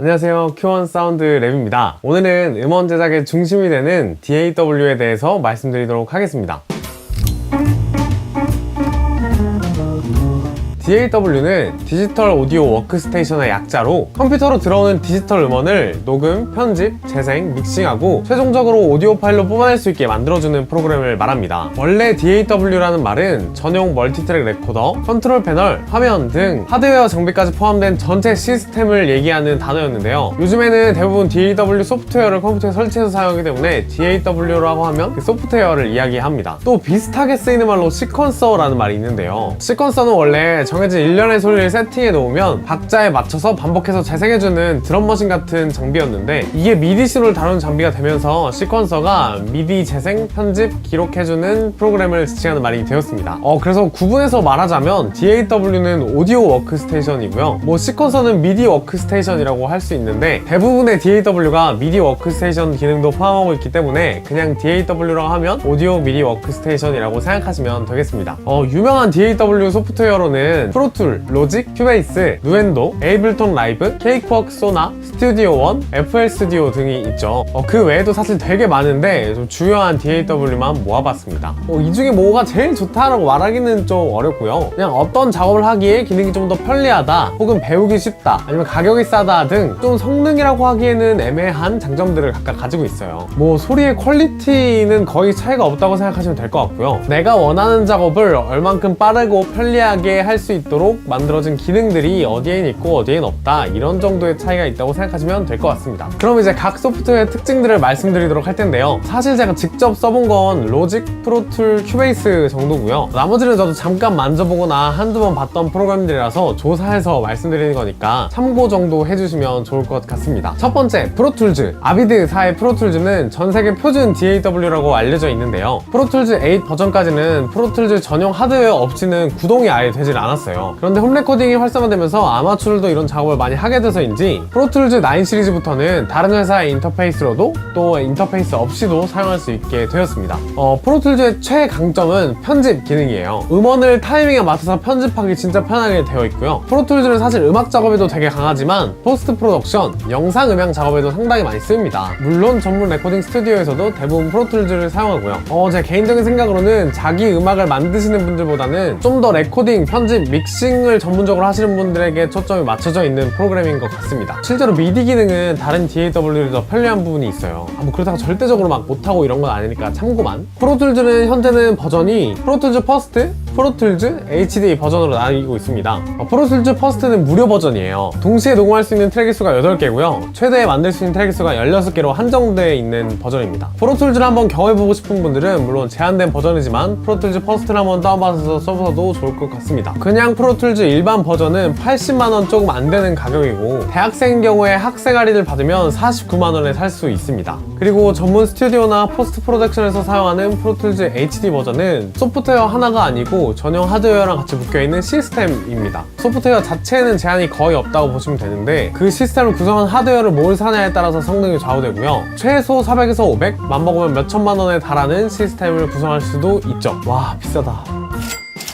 안녕하세요. Q1 사운드 랩입니다. 오늘은 음원 제작의 중심이 되는 DAW에 대해서 말씀드리도록 하겠습니다. DAW는 디지털 오디오 워크스테이션의 약자로 컴퓨터로 들어오는 디지털 음원을 녹음, 편집, 재생, 믹싱하고 최종적으로 오디오 파일로 뽑아낼 수 있게 만들어주는 프로그램을 말합니다. 원래 DAW라는 말은 전용 멀티트랙 레코더, 컨트롤 패널, 화면 등 하드웨어 장비까지 포함된 전체 시스템을 얘기하는 단어였는데요. 요즘에는 대부분 DAW 소프트웨어를 컴퓨터에 설치해서 사용하기 때문에 DAW라고 하면 그 소프트웨어를 이야기합니다. 또 비슷하게 쓰이는 말로 시퀀서라는 말이 있는데요. 시퀀서는 원래 정 해진 일련의 소리를 세팅해 놓으면 박자에 맞춰서 반복해서 재생해주는 드럼머신 같은 장비였는데 이게 미디 시로를 다루는 장비가 되면서 시퀀서가 미디 재생, 편집, 기록해주는 프로그램을 지칭하는 말이 되었습니다. 어 그래서 구분해서 말하자면 DAW는 오디오 워크스테이션이고요. 뭐 시퀀서는 미디 워크스테이션이라고 할 수 있는데 대부분의 DAW가 미디 워크스테이션 기능도 포함하고 있기 때문에 그냥 DAW라고 하면 오디오 미디 워크스테이션이라고 생각하시면 되겠습니다. 어 유명한 DAW 소프트웨어로는 프로툴, 로직, 큐베이스, 누엔도, 에이블톤 라이브, 케이크워크 소나, 스튜디오 원, FL 스튜디오 등이 있죠. 어, 그 외에도 사실 되게 많은데 좀 주요한 DAW만 모아봤습니다. 어, 이 중에 뭐가 제일 좋다라고 말하기는 좀 어렵고요. 그냥 어떤 작업을 하기에 기능이 좀 더 편리하다, 혹은 배우기 쉽다, 아니면 가격이 싸다 등 좀 성능이라고 하기에는 애매한 장점들을 각각 가지고 있어요. 뭐 소리의 퀄리티는 거의 차이가 없다고 생각하시면 될 것 같고요. 내가 원하는 작업을 얼만큼 빠르고 편리하게 할수 있도록 만들어진 기능들이 어디엔 있고 어디엔 없다 이런 정도의 차이가 있다고 생각하시면 될 것 같습니다. 그럼 이제 각 소프트웨어의 특징들을 말씀드리도록 할 텐데요. 사실 제가 직접 써본 건 로직, 프로툴, 큐베이스 정도고요. 나머지는 저도 잠깐 만져보거나 한두 번 봤던 프로그램들이라서 조사해서 말씀드리는 거니까 참고 정도 해주시면 좋을 것 같습니다. 첫 번째, 프로툴즈. 아비드사의 프로툴즈는 전 세계 표준 DAW라고 알려져 있는데요. 프로툴즈 8 버전까지는 프로툴즈 전용 하드웨어 없이는 구동이 아예 되질 않았어요. 그런데 홈 레코딩이 활성화되면서 아마추어들도 이런 작업을 많이 하게 돼서인지 프로툴즈 9 시리즈부터는 다른 회사의 인터페이스로도 또 인터페이스 없이도 사용할 수 있게 되었습니다. 어, 프로툴즈의 최강점은 편집 기능이에요. 음원을 타이밍에 맞춰서 편집하기 진짜 편하게 되어 있고요. 프로툴즈는 사실 음악 작업에도 되게 강하지만 포스트 프로덕션, 영상 음향 작업에도 상당히 많이 쓰입니다. 물론 전문 레코딩 스튜디오에서도 대부분 프로툴즈를 사용하고요. 어, 제 개인적인 생각으로는 자기 음악을 만드시는 분들보다는 좀 더 레코딩, 편집, 믹싱을 전문적으로 하시는 분들에게 초점이 맞춰져 있는 프로그램인 것 같습니다. 실제로 미디 기능은 다른 DAW를 더 편리한 부분이 있어요. 아, 뭐 그렇다고 절대적으로 막 못하고 이런 건 아니니까 참고만. 프로툴즈는 현재는 버전이 프로툴즈 퍼스트, 프로툴즈 HD 버전으로 나뉘고 있습니다. 어, 프로툴즈 퍼스트는 무료 버전이에요. 동시에 녹음할 수 있는 트랙 수가 8개고요. 최대 만들 수 있는 트랙 수가 16개로 한정되어 있는 버전입니다. 프로툴즈를 한번 경험해보고 싶은 분들은 물론 제한된 버전이지만 프로툴즈 퍼스트를 한번 다운받아서 써보셔도 좋을 것 같습니다. 그냥 프로툴즈 일반 버전은 80만원 조금 안 되는 가격이고 대학생인 경우에 학생 할인을 받으면 49만원에 살 수 있습니다. 그리고 전문 스튜디오나 포스트 프로덕션에서 사용하는 프로툴즈 HD 버전은 소프트웨어 하나가 아니고 전용 하드웨어랑 같이 묶여있는 시스템입니다. 소프트웨어 자체에는 제한이 거의 없다고 보시면 되는데 그 시스템을 구성한 하드웨어를 뭘 사냐에 따라서 성능이 좌우되고요. 최소 400에서 500, 맘먹으면 몇천만 원에 달하는 시스템을 구성할 수도 있죠. 와 비싸다.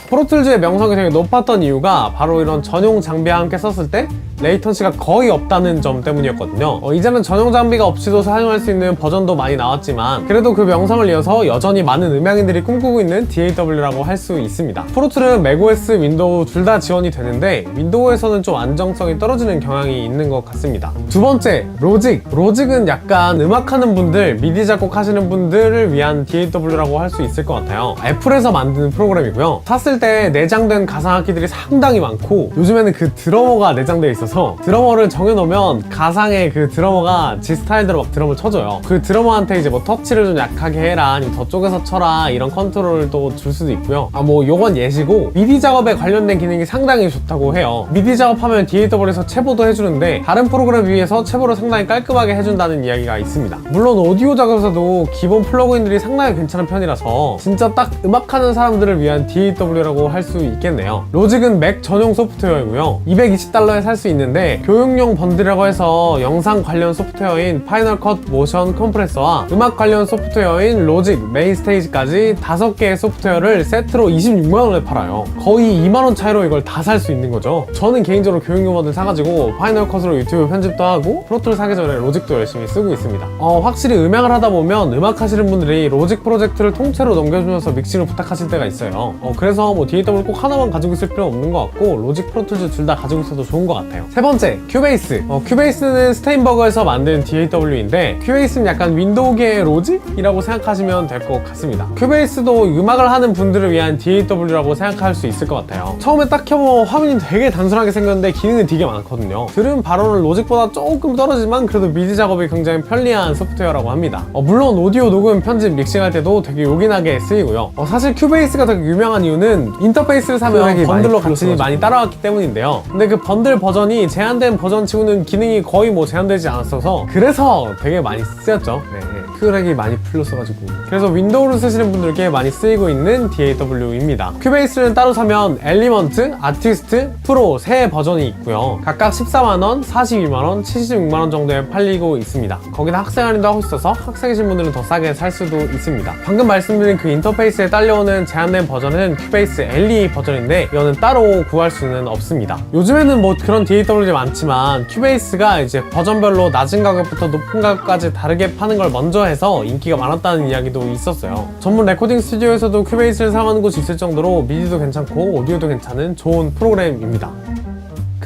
프로툴즈의 명성이 되게 높았던 이유가 바로 이런 전용 장비와 함께 썼을 때 레이턴시가 거의 없다는 점 때문이었거든요. 어, 이제는 전용 장비가 없이도 사용할 수 있는 버전도 많이 나왔지만 그래도 그 명성을 이어서 여전히 많은 음향인들이 꿈꾸고 있는 DAW라고 할 수 있습니다. 프로툴은 macOS, 윈도우 둘 다 지원이 되는데 윈도우에서는 좀 안정성이 떨어지는 경향이 있는 것 같습니다. 두 번째, 로직. 로직은 약간 음악하는 분들, 미디 작곡하시는 분들을 위한 DAW라고 할 수 있을 것 같아요. 애플에서 만드는 프로그램이고요. 샀을 때 내장된 가상악기들이 상당히 많고 요즘에는 그 드러머가 내장되어 있어서 드러머를 정해놓으면 가상의 그 드러머가 지 스타일대로 막 드럼을 쳐줘요. 그 드러머한테 이제 뭐 터치를 좀 약하게 해라 아니면 저쪽에서 쳐라 이런 컨트롤도 줄 수도 있고요. 아 뭐 요건 예시고 미디 작업에 관련된 기능이 상당히 좋다고 해요. 미디 작업하면 DAW에서 체보도 해주는데 다른 프로그램 비해서 체보를 상당히 깔끔하게 해준다는 이야기가 있습니다. 물론 오디오 작업에서도 기본 플러그인들이 상당히 괜찮은 편이라서 진짜 딱 음악하는 사람들을 위한 DAW라고 할 수 있겠네요. 로직은 맥 전용 소프트웨어이고요. 220달러에 살 수 있는 있는데 교육용 번들이라고 해서 영상 관련 소프트웨어인 파이널 컷 모션 컴프레서와 음악 관련 소프트웨어인 로직 메인 스테이지까지 5개의 소프트웨어를 세트로 26만원에 팔아요. 거의 2만원 차이로 이걸 다 살 수 있는 거죠. 저는 개인적으로 교육용 번들 사가지고 파이널 컷으로 유튜브 편집도 하고 프로툴 사기 전에 로직도 열심히 쓰고 있습니다. 어, 확실히 음향을 하다 보면 음악 하시는 분들이 로직 프로젝트를 통째로 넘겨주면서 믹싱을 부탁하실 때가 있어요. 어, 그래서 뭐 DAW 꼭 하나만 가지고 있을 필요 없는 것 같고 로직 프로툴즈 둘 다 가지고 있어도 좋은 것 같아요 세 번째 큐베이스. 어, 큐베이스는 스테인버거에서 만든 DAW인데 큐베이스는 약간 윈도우계의 로직이라고 생각하시면 될 것 같습니다. 큐베이스도 음악을 하는 분들을 위한 DAW라고 생각할 수 있을 것 같아요. 처음에 딱 켜보면 화면이 되게 단순하게 생겼는데 기능은 되게 많거든요. 들은 바로는 로직보다 조금 떨어지만 그래도 미디 작업이 굉장히 편리한 소프트웨어라고 합니다. 어, 물론 오디오 녹음 편집 믹싱할 때도 되게 요긴하게 쓰이고요. 어, 사실 큐베이스가 되게 유명한 이유는 인터페이스를 사면 번들로 같이. 많이 따라왔기 때문인데요. 근데 그 번들 버전이 제한된 버전 치고는 기능이 거의 뭐 제한되지 않았어서 그래서 되게 많이 쓰였죠 네. 큐렉이 많이 풀렸어가지고 그래서 윈도우를 쓰시는 분들께 많이 쓰이고 있는 DAW입니다. 큐베이스는 따로 사면 엘리먼트, 아티스트, 프로 세 버전이 있고요. 각각 14만원, 42만원, 76만원 정도에 팔리고 있습니다. 거기다 학생 할인도 하고 있어서 학생이신 분들은 더 싸게 살 수도 있습니다. 방금 말씀드린 그 인터페이스에 딸려오는 제한된 버전은 큐베이스 LE 버전인데 이거는 따로 구할 수는 없습니다. 요즘에는 뭐 그런 DAW들이 많지만 큐베이스가 이제 버전별로 낮은 가격부터 높은 가격까지 다르게 파는 걸 먼저 해서 인기가 많았다는 이야기도 있었어요. 전문 레코딩 스튜디오에서도 큐베이스를 사용하는 곳이 있을 정도로 미디도 괜찮고 오디오도 괜찮은 좋은 프로그램입니다.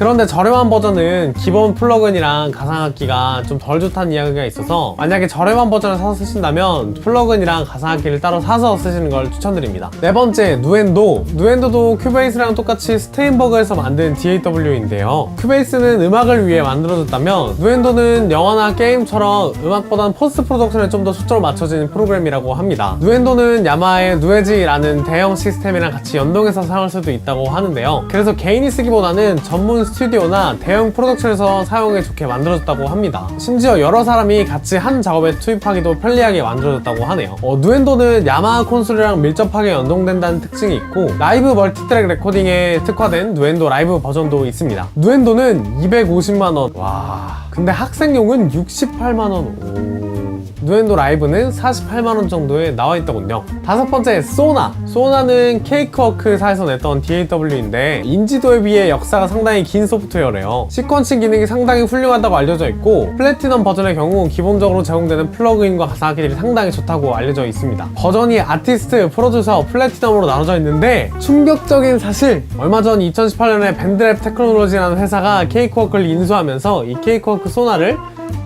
그런데 저렴한 버전은 기본 플러그인이랑 가상악기가 좀 덜 좋다는 이야기가 있어서 만약에 저렴한 버전을 사서 쓰신다면 플러그인이랑 가상악기를 따로 사서 쓰시는 걸 추천드립니다. 네 번째, 누엔도. 누엔도도 큐베이스랑 똑같이 스테인버그에서 만든 DAW인데요. 큐베이스는 음악을 위해 만들어졌다면 누엔도는 영화나 게임처럼 음악보다는 포스트 프로덕션에 좀 더 초점을 맞춰진 프로그램이라고 합니다. 누엔도는 야마의 누에지라는 대형 시스템이랑 같이 연동해서 사용할 수도 있다고 하는데요. 그래서 개인이 쓰기보다는 전문 스튜디오나 대형 프로덕션에서 사용에 좋게 만들어졌다고 합니다. 심지어 여러 사람이 같이 한 작업에 투입하기도 편리하게 만들어졌다고 하네요. 어, 누엔도는 야마하 콘솔이랑 밀접하게 연동된다는 특징이 있고 라이브 멀티트랙 레코딩에 특화된 누엔도 라이브 버전도 있습니다. 누엔도는 250만원. 와. 근데 학생용은 68만원. 오. 누엔도 라이브는 48만원 정도에 나와 있더군요. 다섯 번째, 소나. 소나는 케이크워크사에서 냈던 DAW인데 인지도에 비해 역사가 상당히 긴 소프트웨어래요. 시퀀싱 기능이 상당히 훌륭하다고 알려져 있고 플래티넘 버전의 경우 기본적으로 제공되는 플러그인과 가상악기들이 상당히 좋다고 알려져 있습니다. 버전이 아티스트, 프로듀서, 플래티넘으로 나눠져 있는데 충격적인 사실 얼마 전 2018년에 밴드랩 테크놀로지라는 회사가 케이크워크를 인수하면서 이 케이크워크 소나를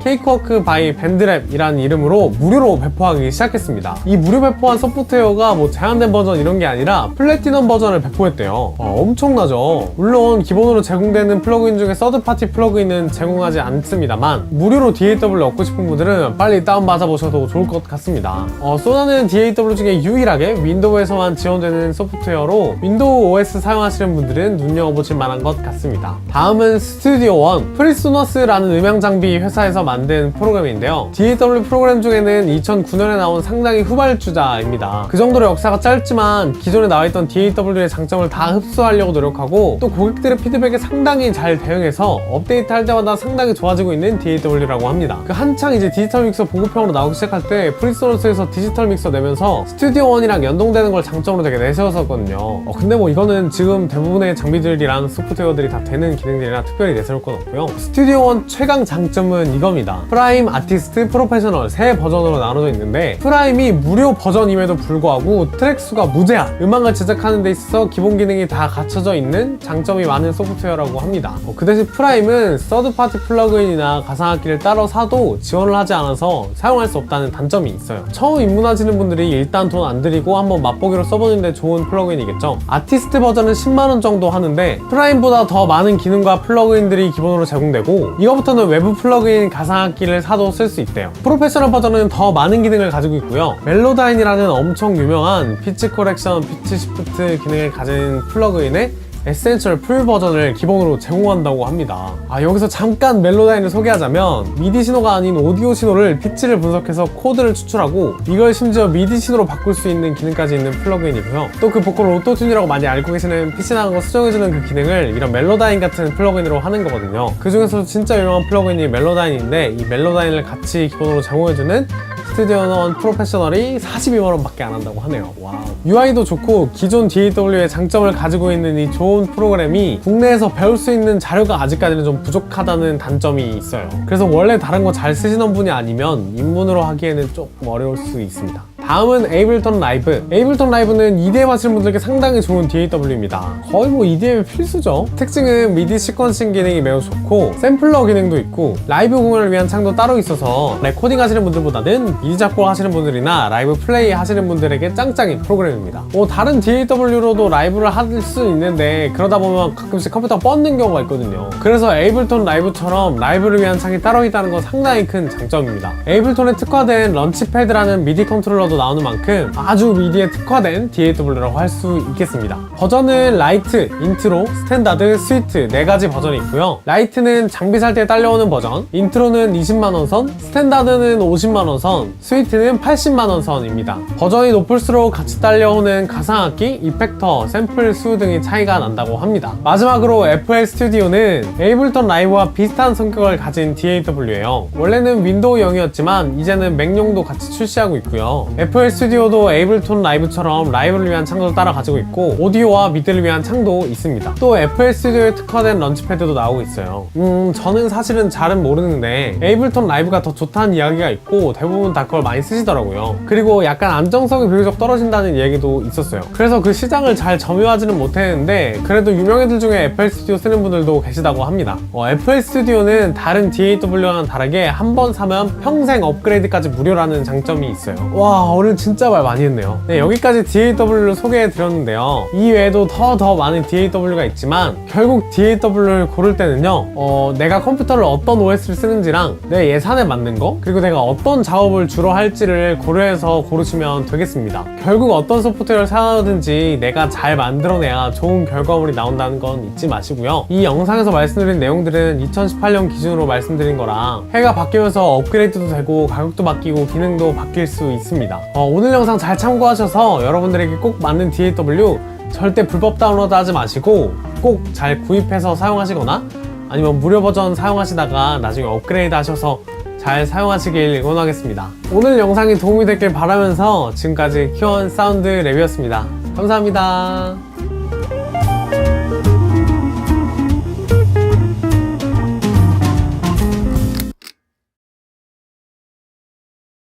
케이크워크 바이 밴드랩이라는 이름으로 무료로 배포하기 시작했습니다. 이 무료 배포한 소프트웨어가 뭐 제한된 버전 이런 게 아니라 플래티넘 버전을 배포했대요. 어, 엄청나죠? 물론 기본으로 제공되는 플러그인 중에 서드파티 플러그인은 제공하지 않습니다만 무료로 DAW를 얻고 싶은 분들은 빨리 다운받아 보셔도 좋을 것 같습니다. 어, 소나는 DAW 중에 유일하게 윈도우에서만 지원되는 소프트웨어로 윈도우 OS 사용하시는 분들은 눈여겨보실 만한 것 같습니다. 다음은 스튜디오 원 프리소너스라는 음향 장비 회사에서 만든 프로그램인데요. DAW 프로그램 중에는 2009년에 나온 상당히 후발주자입니다. 그 정도로 역사가 짧지만 기존에 나와있던 DAW의 장점을 다 흡수하려고 노력하고 또 고객들의 피드백에 상당히 잘 대응해서 업데이트 할 때마다 상당히 좋아지고 있는 DAW라고 합니다. 그 한창 이제 디지털 믹서 보급형으로 나오기 시작할 때 프리소너스에서 디지털 믹서 내면서 스튜디오 원이랑 연동되는 걸 장점으로 되게 내세웠었거든요. 어, 근데 뭐 이거는 지금 대부분의 장비들이랑 소프트웨어들이 다 되는 기능들이라 특별히 내세울 건 없고요. 스튜디오 원 최강 장점은 이겁니다. 프라임, 아티스트, 프로페셔널 세 버전으로 나눠져 있는데 프라임이 무료 버전임에도 불구하고 트랙 수가 무제한 음악을 제작하는 데 있어서 기본 기능이 다 갖춰져 있는 장점이 많은 소프트웨어라고 합니다. 어, 그 대신 프라임은 서드파티 플러그인이나 가상악기를 따로 사도 지원을 하지 않아서 사용할 수 없다는 단점이 있어요. 처음 입문하시는 분들이 일단 돈 안 들이고 한번 맛보기로 써보는데 좋은 플러그인이겠죠. 아티스트 버전은 10만원 정도 하는데 프라임보다 더 많은 기능과 플러그인들이 기본으로 제공되고 이거부터는 외부 플러그인 가상 악기를 사도 쓸 수 있대요. 프로페셔널 버전은 더 많은 기능을 가지고 있고요. 멜로다인이라는 엄청 유명한 피치 코렉션, 피치 시프트 기능을 가진 플러그인에 에센셜 풀 버전을 기본으로 제공한다고 합니다. 아, 여기서 잠깐 멜로다인을 소개하자면 미디 신호가 아닌 오디오 신호를 피치를 분석해서 코드를 추출하고 이걸 심지어 미디 신호로 바꿀 수 있는 기능까지 있는 플러그인이고요. 또 그 보컬 오토튠이라고 많이 알고 계시는 피치 나간 거 수정해주는 그 기능을 이런 멜로다인 같은 플러그인으로 하는 거거든요. 그 중에서 진짜 유명한 플러그인이 멜로다인인데 이 멜로다인을 같이 기본으로 제공해주는 스튜디오 원 프로페셔널이 42만원 밖에 안 한다고 하네요. 와우. UI도 좋고 기존 DAW의 장점을 가지고 있는 이 좋은 프로그램이 국내에서 배울 수 있는 자료가 아직까지는 좀 부족하다는 단점이 있어요. 그래서 원래 다른 거 잘 쓰시는 분이 아니면 입문으로 하기에는 조금 어려울 수 있습니다. 다음은 에이블턴 라이브. 에이블턴 라이브는 EDM 하시는 분들께 상당히 좋은 DAW입니다. 거의 뭐 EDM의 필수죠. 특징은 미디 시퀀싱 기능이 매우 좋고 샘플러 기능도 있고 라이브 공연을 위한 창도 따로 있어서 레코딩 하시는 분들보다는 미디 작곡 하시는 분들이나 라이브 플레이 하시는 분들에게 짱짱인 프로그램입니다. 뭐 다른 DAW로도 라이브를 할 수 있는데 그러다 보면 가끔씩 컴퓨터가 뻗는 경우가 있거든요. 그래서 에이블턴 라이브처럼 라이브를 위한 창이 따로 있다는 건 상당히 큰 장점입니다. 에이블턴에 특화된 런치패드라는 미디 컨트롤러도 나오는 만큼 아주 미디에 특화된 DAW라고 할 수 있겠습니다. 버전은 라이트, 인트로, 스탠다드, 스위트 네 가지 버전이 있고요. 라이트는 장비 살 때 딸려오는 버전, 인트로는 20만원 선, 스탠다드는 50만원 선, 스위트는 80만원 선입니다. 버전이 높을수록 같이 딸려오는 가상악기, 이펙터, 샘플 수 등의 차이가 난다고 합니다. 마지막으로 FL 스튜디오는 에이블턴 라이브와 비슷한 성격을 가진 DAW예요. 원래는 윈도우 0이었지만 이제는 맥용도 같이 출시하고 있고요. FL 스튜디오도 에이블턴 라이브처럼 라이브를 위한 창도 따라 가지고 있고 오디오와 미드를 위한 창도 있습니다. 또 FL 스튜디오에 특화된 런치패드도 나오고 있어요. 음, 저는 사실은 잘은 모르는데 에이블턴 라이브가 더 좋다는 이야기가 있고 대부분 다 그걸 많이 쓰시더라고요. 그리고 약간 안정성이 비교적 떨어진다는 얘기도 있었어요. 그래서 그 시장을 잘 점유하지는 못했는데 그래도 유명 애들 중에 FL 스튜디오 쓰는 분들도 계시다고 합니다. 어, FL 스튜디오는 다른 DAW와는 다르게 한 번 사면 평생 업그레이드까지 무료라는 장점이 있어요. 와 오늘 진짜 말 많이 했네요. 네 여기까지 DAW를 소개해 드렸는데요. 이 외에도 더더 많은 DAW가 있지만 결국 DAW를 고를 때는요. 어, 내가 컴퓨터를 어떤 OS를 쓰는지랑 내 예산에 맞는 거 그리고 내가 어떤 작업을 주로 할지를 고려해서 고르시면 되겠습니다. 결국 어떤 소프트웨어를 사용하든지 내가 잘 만들어내야 좋은 결과물이 나온다는 건 잊지 마시고요. 이 영상에서 말씀드린 내용들은 2018년 기준으로 말씀드린 거라 해가 바뀌면서 업그레이드도 되고 가격도 바뀌고 기능도 바뀔 수 있습니다. 어, 오늘 영상 잘 참고하셔서 여러분들에게 꼭 맞는 DAW 절대 불법 다운로드 하지 마시고 꼭 잘 구입해서 사용하시거나 아니면 무료 버전 사용하시다가 나중에 업그레이드 하셔서 잘 사용하시길 응원하겠습니다. 오늘 영상이 도움이 됐길 바라면서 지금까지 키원 사운드 랩이었습니다. 감사합니다.